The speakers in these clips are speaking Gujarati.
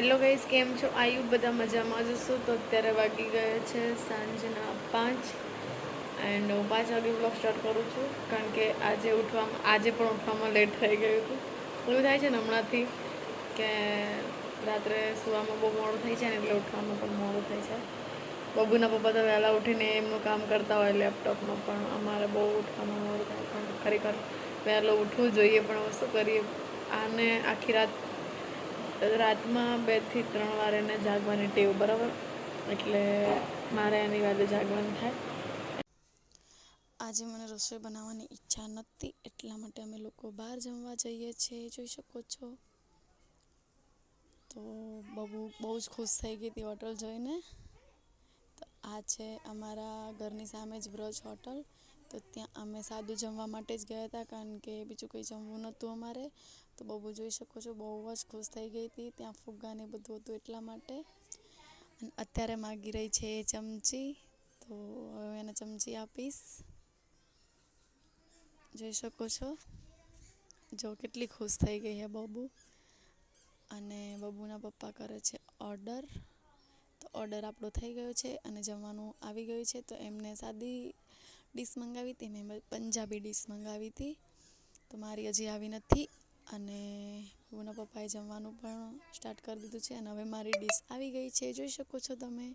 હેલો ગાઈઝ, કેમ છો? આયુ બધા મજામાં જશો તો અત્યારે વાગી ગયા છે સાંજના પાંચ એન્ડ હું પાંચ વાગે બ્લોગ સ્ટાર્ટ કરું છું કારણ કે આજે ઉઠવામાં, આજે પણ ઉઠવામાં લેટ થઈ ગયું હતું. એવું થાય છે ને હમણાંથી કે રાત્રે સુવામાં બહુ મોડું થઈ છે ને એટલે ઉઠવામાં પણ મોડું થાય છે બબુના પપ્પા તો વહેલા ઉઠીને એમનું કામ કરતા હોય લેપટોપમાં, પણ અમારે બહુ ઉઠવામાં મોડું થાય. પણ ખરેખર વહેલો ઉઠવું જોઈએ પણ શું કરીએ. આને આખી રાત રાતમાં બેથી ત્રણ વાર એને જાગવાની ટેવ, બરાબર? એટલે મારે એની વાદે જાગવાનું થાય. આજે મને રસોઈ બનાવવાની ઈચ્છા નહોતી એટલા માટે અમે લોકો બહાર જમવા જઈએ છીએ, જોઈ શકો છો. તો બબુ બહુ જ ખુશ થઈ ગઈ હતી હોટલ જોઈને. તો આ છે અમારા ઘરની સામે જ બ્રજ હોટલ. તો ત્યાં અમે સાદું જમવા માટે જ ગયા હતા, કારણ કે બીજું કંઈ જમવું નહોતું અમારે. તો બબુ જોઈ શકો છો, બહુ જ ખુશ થઈ ગઈ હતી ત્યાં ફુગ્ગા ને બધું હતું એટલા માટે. અને અત્યારે માગી રહી છે એ ચમચી, તો હવે એને ચમચી આપીશ. જોઈ શકો છો, જો કેટલી ખુશ થઈ ગઈ છે બબુ. અને બબુના પપ્પા કરે છે ઓર્ડર. તો ઓર્ડર આપણો થઈ ગયો છે અને જમવાનું આવી ગયું છે, તો એમને સાદી ડીશ મંગાવી હતી, મેં પંજાબી ડીશ મંગાવી હતી. તો મારી હજી આવી નથી અને બબુના પપ્પાએ જમવાનું પણ સ્ટાર્ટ કરી દીધું છે અને હવે મારી ડીશ આવી ગઈ છે, જોઈ શકો છો તમે.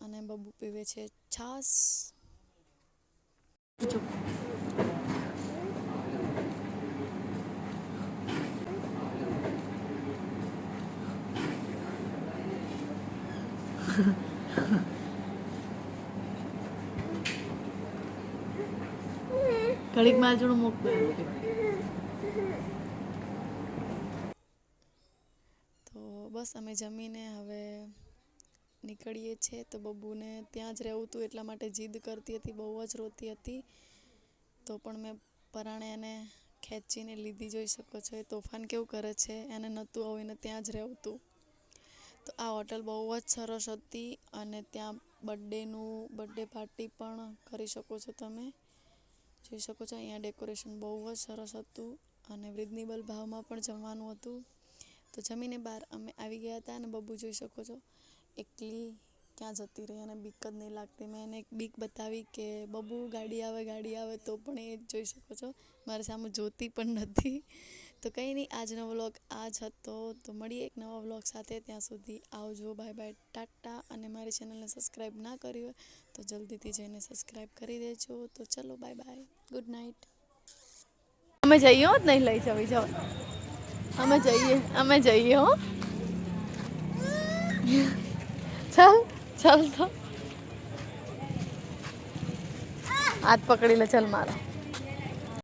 અને બબુ પીવે છે છાશ. ઘડીકમાં જોડું મોકલો તો બસ અમે જમીને હવે નીકળીએ છીએ તો બબુને ત્યાં જ રહેવું હતું એટલા માટે જીદ કરતી હતી, બહુ જ રોતી હતી. તો પણ મેં પરાણે એને ખેંચીને લીધી, જોઈ શકો છો. એ તોફાન કેવું કરે છે, એને નહોતું આવું એને ત્યાં જ રહેવું હતું તો આ હોટલ બહુ જ સરસ હતી અને ત્યાં બર્થડેનું બર્થડે પાર્ટી પણ કરી શકો છો તમે. જોઈ શકો છો, અહીંયા ડેકોરેશન બહુ જ સરસ હતું અને રિઝનેબલ ભાવમાં પણ જમવાનું હતું. તો જમીને બહાર અમે આવી ગયા હતા અને બબુ જોઈ શકો છો, એકલી ક્યાં જતી રહી અને બીક જ નહીં લાગતી. મેં એને એક બીક બતાવી કે, બબુ, ગાડી આવે ગાડી આવે. તો પણ એ જોઈ શકો છો, મારી સામે જોતી પણ નથી. તો કંઈ નહીં, આજનો વ્લોગ આ જ હતો. તો મળીએ એક નવા વ્લોગ સાથે. ત્યાં સુધી આવજો. Bye bye, tata. અને મારી ચેનલને સબસ્ક્રાઈબ ના કરી હોય તો જલ્દીથી જઈને સબસ્ક્રાઈબ કરી દેજો. તો ચલો, બાય બાય. Good night. અમે જઈએ જ નહીં લઈ જવી જાઓ અમે જઈએ અમે જઈએ હો. ચાલ ચાલ તો. હાથ પકડી લે ચાલ મારા.